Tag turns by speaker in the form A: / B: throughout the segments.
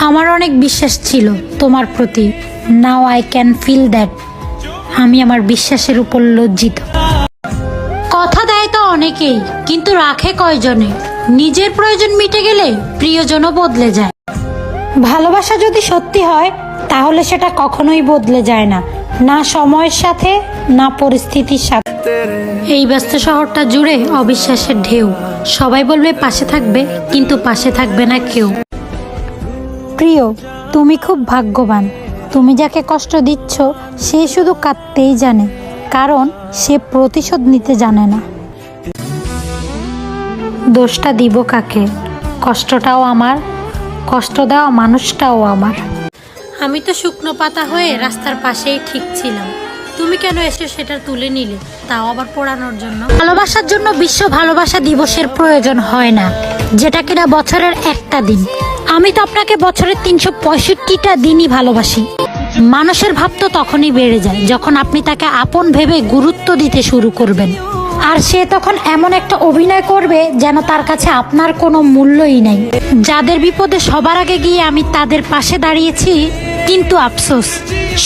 A: আমার অনেক বিশ্বাস ছিল তোমার প্রতি। Now I can feel that আমি আমার বিশ্বাসের উপর লজ্জিত। কথা দেয় তো অনেকেই, কিন্তু রাখে কয়জনে? নিজের প্রয়োজন মিটে গেলে প্রিয়জনও বদলে যায়। ভালোবাসা যদি সত্যি হয়, তাহলে সেটা কখনোই বদলে যায় না। না সময়ের সাথে, না পরিস্থিতির সাথে। এই ব্যস্ত শহরটা জুড়ে অবিশ্বাসের ঢেউ। সবাই বলবে, পাশে থাকবে। কিন্তু পাশে থাকবে না কেউ। প্রিয় তুমি খুব ভাগ্যবান। তুমি যাকে কষ্ট দিচ্ছ সে শুধু কাঁদতেই জানে কারণ সে প্রতিশোধ নিতে জানে না। দোষটা দিব কাকে? কষ্টটাও আমার কষ্ট দেওয়া মানুষটাও আমার। আমি তো শুকনো পাতা হয়ে রাস্তার পাশেই ঠিক ছিলাম। তুমি কেন এসে সেটা তুলে নিলে? তাও আবার পোড়ানোর জন্য। ভালোবাসার জন্য বিশ্ব ভালোবাসা দিবসের প্রয়োজন হয় না যেটা কিনা বছরের একটা দিন। আমি তো আপনাকে বছরের তিনশো পঁয়ষট্টিটা দিনই ভালোবাসি। মানুষের ভাব তো তখনই বেড়ে যায়, যখন আপনি তাকে আপন ভেবে গুরুত্ব দিতে শুরু করবেন। আর সে তখন এমন একটা অভিনয় করবে যেন তার কাছে আপনার কোনো মূল্যই নাই। যাদের বিপদে সবার আগে গিয়ে আমি তাদের পাশে দাঁড়িয়েছি, কিন্তু আফসোস,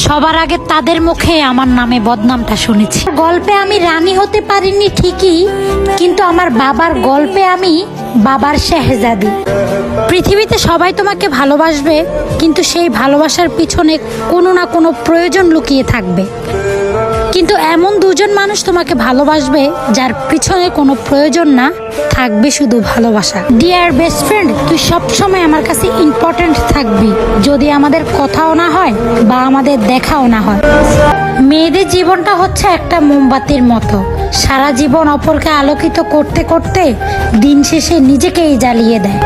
A: সবার আগে তাদের মুখে আমার নামে বদনামটা শুনেছি। গল্পে আমি রানী হতে পারিনি ঠিকই, কিন্তু আমার বাবার গল্পে আমি বাবার শেহজাদি। পৃথিবীতে সবাই তোমাকে ভালোবাসবে, কিন্তু সেই ভালোবাসার পিছনে কোনো না কোনো প্রয়োজন লুকিয়ে থাকবে। কিন্তু এমন দুজন মানুষ তোমাকে ভালোবাসবে, যার পিছনে কোনো প্রয়োজন না, থাকবে শুধু ভালোবাসা। ডিয়ার বেস্ট ফ্রেন্ড তুই সবসময় আমার কাছে ইম্পর্ট্যান্ট থাকবি। যদি আমাদের কথাও না হয় বা আমাদের দেখাও না হয়। মেয়েদের জীবনটা হচ্ছে একটা মোমবাতির মতো। সারা জীবন অপরকে আলোকিত করতে করতে দিন শেষে নিজেকেই জ্বালিয়ে দেয়।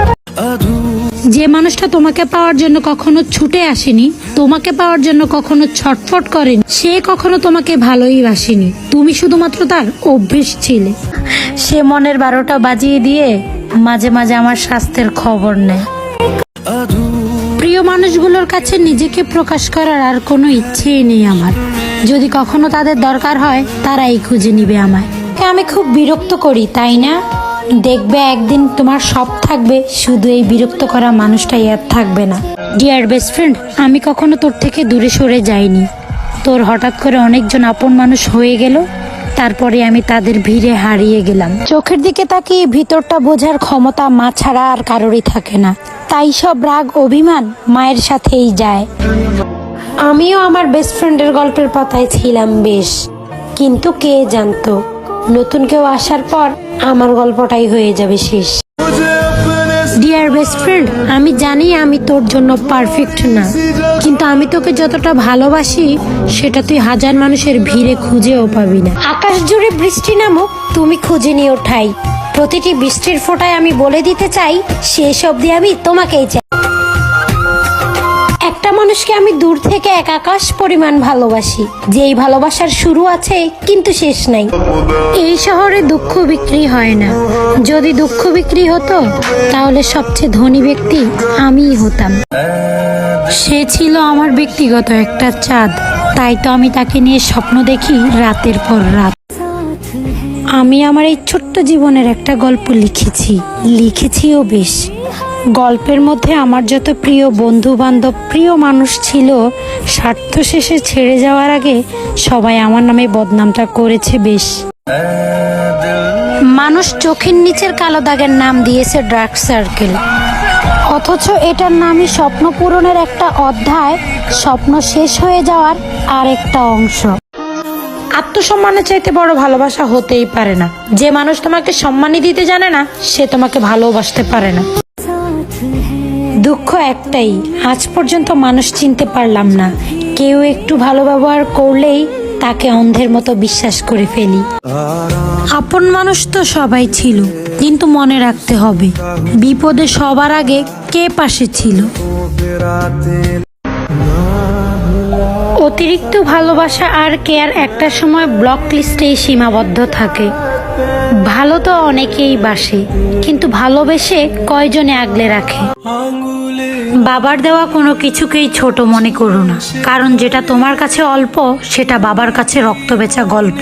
A: যে মানুষটা তোমাকে পাওয়ার জন্য কখনো ছুটে আসেনি, তোমাকে পাওয়ার জন্য কখনো ছটফট করেনি, সে কখনো তোমাকে ভালোই বাসেনি। তুমি শুধুমাত্র তার অভ্যেস ছিলে। সে মনের বারোটা বাজিয়ে দিয়ে মাঝে মাঝে আমার স্বাস্থ্যের খবর নেয়। প্রিয় মানুষগুলোর কাছে নিজেকে প্রকাশ করার আর কোনো ইচ্ছেই নেই আমার। যদি কখনো তাদের দরকার হয়, তারাই খুঁজে নিবে আমায়। আমি খুব বিরক্ত করি, তাই না? দেখবে একদিন তোমার সব থাকবে, শুধু এই বিরক্ত করা মানুষটাই আর থাকবে না। ডিয়ার বেস্ট ফ্রেন্ড আমি কখনো তোর থেকে দূরে সরে যাইনি। তোর হঠাৎ করে অনেকজন আপন মানুষ হয়ে গেল, তারপরে আমি তাদের ভিড়ে হারিয়ে গেলাম। চোখের দিকে তাকিয়ে ভিতরটা বোঝার ক্ষমতা মা ছাড়া আর কারোরই থাকে না। তাই সব রাগ, অভিমান মায়ের সাথেই যায়। আমিও আমার বেস্ট ফ্রেন্ডের গল্পের পাতায় ছিলাম বেশ। কিন্তু কে জানতো? নতুন কেউ আসার পর আমার গল্পটাই হয়ে যাবে শেষ। ডিয়ার বেস্ট ফ্রেন্ড আমি জানি আমি তোর জন্য পারফেক্ট না। কিন্তু আমি তোকে যতটা ভালোবাসি, সেটা তুই হাজার মানুষের ভিড়ে খুঁজেও পাবি না। আকাশ জুড়ে বৃষ্টি নামুক, তুমি খুঁজে নিও ঠাই। প্রতিটি বৃষ্টির ফোঁটায় আমি বলে দিতে চাই, শেষ অবধি আমি তোমাকেই চাই। মানুষকে আমি দূর থেকে এক আকাশ পরিমাণ ভালোবাসি। যেই ভালোবাসার শুরু আছে, কিন্তু শেষ নাই। এই শহরে দুঃখ বিক্রি হয় না। যদি দুঃখ বিক্রি হতো, তাহলে সবচেয়ে ধনী ব্যক্তি আমিই হতাম। সে ছিল আমার ব্যক্তিগত একটা চাঁদ। তাই তো আমি তাকে নিয়ে স্বপ্ন দেখি রাতের পর রাত। আমি আমার এই ছোট্ট জীবনের একটা গল্প লিখেছি। লিখেছিও বেশ। গল্পের মধ্যে আমার যত প্রিয় বন্ধু বান্ধব প্রিয় মানুষ ছিল, স্বার্থ শেষে ছেড়ে যাওয়ার আগে সবাই আমার নামে বদনামটা করেছে বেশ। মানুষ চোখের নিচের কালো দাগের নাম দিয়েছে ড্রাগ সার্কেল অথচ এটার নামই স্বপ্ন পূরণের একটা অধ্যায়, স্বপ্ন শেষ হয়ে যাওয়ার আর একটা অংশ। আত্মসম্মানের চাইতে বড় ভালোবাসা হতেই পারে না। যে মানুষ তোমাকে সম্মানই দিতে জানে না, সে তোমাকে ভালোবাসতে পারে না। দুঃখ একটাই, আজ পর্যন্ত মানুষ চিনতে পারলাম না। কেউ একটু ভালো ব্যবহার করলেই তাকে অন্ধের মতো বিশ্বাস করে ফেলি। আপন মানুষ তো সবাই ছিল, কিন্তু মনে রাখতে হবে, বিপদে সবার আগে কে পাশে ছিল? অতিরিক্ত ভালোবাসা আর কেয়ার একটা সময় ব্লক লিস্টেই সীমাবদ্ধ থাকে। ভালো তো অনেকেই বাসে, কিন্তু ভালোবেসে কয়জনে আগলে রাখে? বাবার দেওয়া কোনো কিছুকেই ছোট মনে করো না, কারণ যেটা তোমার কাছে অল্প, সেটা বাবার কাছে রক্ত বেচা গল্প।